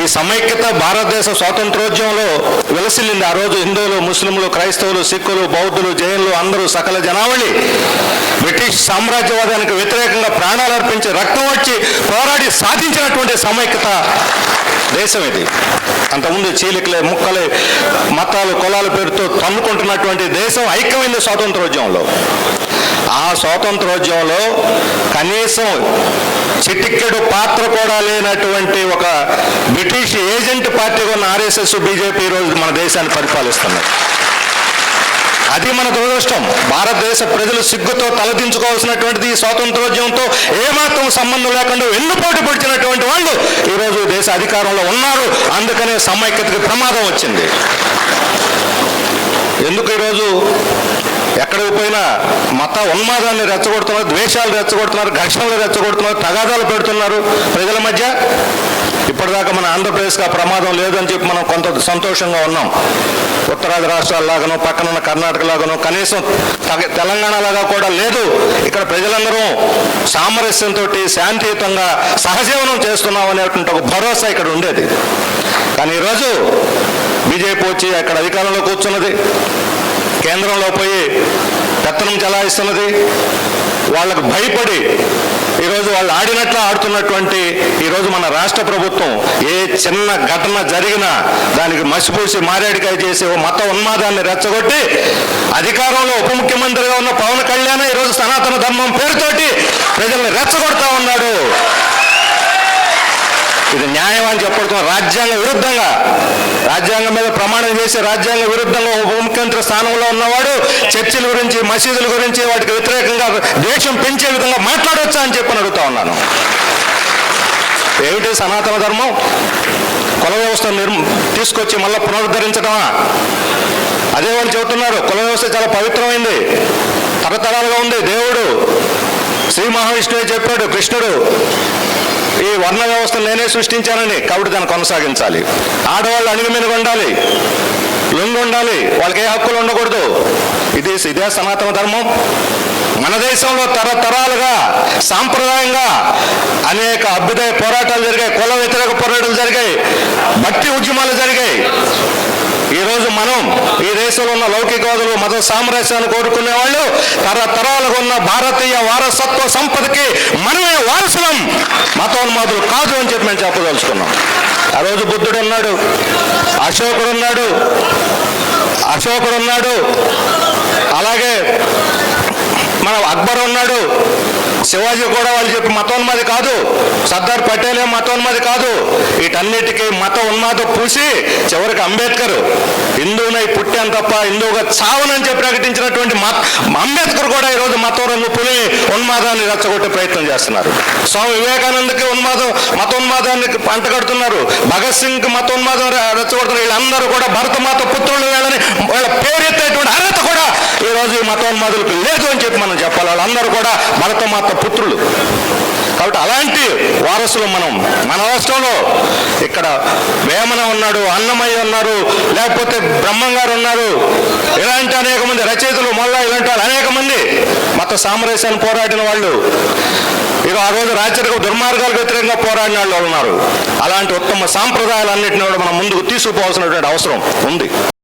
ఈ సమైక్యత భారతదేశ స్వాతంత్రోద్యమంలో విలసిల్లింది. ఆ రోజు హిందువులు ముస్లింలు క్రైస్తవులు సిక్కులు బౌద్ధులు జైన్లు అందరూ సకల జనావళి బ్రిటిష్ సామ్రాజ్యవాదానికి వ్యతిరేకంగా ప్రాణాలు అర్పించి రక్తం వచ్చి పోరాడి సాధించినటువంటి సమైక్యత దేశం ఇది. అంతకుముందు చీలికలే ముక్కలే మతాలు కులాల పేరుతో తన్నుకుంటున్నటువంటి దేశం ఐక్యమైంది స్వాతంత్రోద్యమంలో. ఆ స్వాతంత్రోద్యమంలో కనీసం చిటిక్కెడు పాత్ర కూడా లేనటువంటి ఒక బ్రిటిష్ ఏజెంట్ పార్టీగా ఉన్న ఆర్ఎస్ఎస్ బీజేపీ ఈరోజు మన దేశాన్ని పరిపాలిస్తున్నాయి అది మన దురదృష్టం. భారతదేశ ప్రజలు సిగ్గుతో తలదించుకోవాల్సినటువంటిది ఈ స్వాతంత్రోద్యమంతో ఏమాత్రం సంబంధం లేకుండా వెన్నుపోటు పొడిచినటువంటి వాళ్ళు ఈరోజు దేశ అధికారంలో ఉన్నారు. అందుకనే సమైక్యతకి ప్రమాదం వచ్చింది. ఎందుకు ఈరోజు ఎక్కడికి పోయినా మత ఉన్మాదాన్ని రెచ్చగొడుతున్నారు ద్వేషాలు రెచ్చగొడుతున్నారు ఘర్షణలు రెచ్చగొడుతున్నారు తగాదాలు పెడుతున్నారు ప్రజల మధ్య? ఇప్పటిదాకా మన ఆంధ్రప్రదేశ్కి ఆ ప్రమాదం లేదని చెప్పి మనం కొంత సంతోషంగా ఉన్నాం. ఉత్తరాది రాష్ట్రాల్లాగాను పక్కనున్న కర్ణాటక లాగాను కనీసం తగ- తెలంగాణ లాగా కూడా లేదు. ఇక్కడ ప్రజలందరూ సామరస్యంతో శాంతియుతంగా సహజీవనం చేస్తున్నాం అనేటువంటి ఒక భరోసా ఇక్కడ ఉండేది. కానీ ఈరోజు బీజేపీ వచ్చి అక్కడ అధికారంలో కూర్చున్నది. కేంద్రంలో పోయి పెత్తనం చలాయిస్తున్నది. వాళ్ళకు భయపడి ఈరోజు వాళ్ళు ఆడినట్లు ఆడుతున్నటువంటి ఈరోజు మన రాష్ట్ర ప్రభుత్వం ఏ చిన్న ఘటన జరిగినా దానికి మసిపూసి మారేడికాయ చేసి మత ఉన్మాదాన్ని రెచ్చగొట్టి అధికారంలో ఉప ముఖ్యమంత్రిగా ఉన్న పవన్ కళ్యాణ్ ఈరోజు సనాతన ధర్మం పేరుతోటి ప్రజల్ని రెచ్చగొడతా ఉన్నాడు. ఇది న్యాయం అని చెప్పడుతున్న రాజ్యాంగ విరుద్ధంగా రాజ్యాంగం మీద ప్రమాణం చేసి రాజ్యాంగ విరుద్ధంగా ఉప ముఖ్యమంత్రి స్థానంలో ఉన్నవాడు చర్చిల గురించి మసీదుల గురించి వాటికి వ్యతిరేకంగా ద్వేషం పెంచే విధంగా అని చెప్పి అడుగుతా ఉన్నాను. ఏమిటి సనాతన ధర్మం? కుల వ్యవస్థ నిర్మ తీసుకొచ్చి మళ్ళీ పునరుద్ధరించడమా అదే వాళ్ళు చెబుతున్నారు కుల వ్యవస్థ చాలా పవిత్రమైంది తరతరాలుగా ఉంది. దేవుడు శ్రీ మహావిష్ణువే చెప్పాడు కృష్ణుడు ఈ వర్ణ వ్యవస్థను నేనే సృష్టించానని కాబట్టి దాన్ని కొనసాగించాలి. ఆడవాళ్ళు అణిగి మీద ఉండాలి లొంగి ఉండాలి వాళ్ళకి ఏ హక్కులు ఉండకూడదు. ఇది ఇదే సనాతన ధర్మం. మన దేశంలో తరతరాలుగా సాంప్రదాయంగా అనేక అభ్యుదయ పోరాటాలు జరిగాయి కుల వ్యతిరేక పోరాటాలు జరిగాయి భక్తి ఉద్యమాలు జరిగాయి. ఈరోజు మనం ఈ దేశంలో ఉన్న లౌకికవాదులు మత సామరస్యాన్ని కోరుకునే వాళ్ళు తరతరాలుగా ఉన్న భారతీయ వారసత్వ సంపదకి మనమే వారసులం. మతోన్మాదులు కాదు అని చెప్పి మేము చెప్పదలుచుకున్నాం. ఆ రోజు బుద్ధుడు ఉన్నాడు అశోకుడు ఉన్నాడు అశోకుడు ఉన్నాడు అలా అక్బర్ ఉన్నాడు. శివాజీ కూడా వాళ్ళు చెప్పి మతోన్మాది కాదు. సర్దార్ పటేలే ఏం మతోన్మాది కాదు. వీటన్నిటికీ మత ఉన్మాదం పూసి చివరికి అంబేద్కర్ హిందువునై పుట్టాను తప్ప హిందువుగా చావునని చెప్పి ప్రకటించినటువంటి మత అంబేద్కర్ కూడా ఈరోజు మతం పులి ఉన్మాదాన్ని రచ్చగొట్టే ప్రయత్నం చేస్తున్నారు. స్వామి వివేకానందకి ఉన్మాదం మతోన్మాదాన్ని అంటగడుతున్నారు భగత్ సింగ్ మతోన్మాదం రచ్చగొడుతున్నారు వీళ్ళందరూ కూడా భరతమాత పుత్రులు వీళ్ళని వాళ్ళ పేరెత్తేటువంటి అర్హత కూడా ఈ రోజు ఈ మతోన్మాదులకు లేదు అని చెప్పి మనం చెప్పాలి. వాళ్ళందరూ కూడా భరతమాత పుత్రులు. కాబట్టి అలాంటి వారసులు మనం మన రాష్ట్రంలో ఇక్కడ వేమన ఉన్నాడు అన్నమయ్య ఉన్నారు లేకపోతే బ్రహ్మం గారు ఉన్నారు. ఇలాంటి అనేక మంది రచయితలు మళ్ళా ఇలాంటి అనేక మంది మత సామరస్యాన్ని పోరాడిన వాళ్ళు. ఇక ఆ రోజు రాచరిక దుర్మార్గాలకు వ్యతిరేకంగా పోరాడిన వాళ్ళు ఉన్నారు. అలాంటి ఉత్తమ సాంప్రదాయాలన్నింటినీ కూడా మనం ముందుకు తీసుకుపోవాల్సినటువంటి అవసరం ఉంది.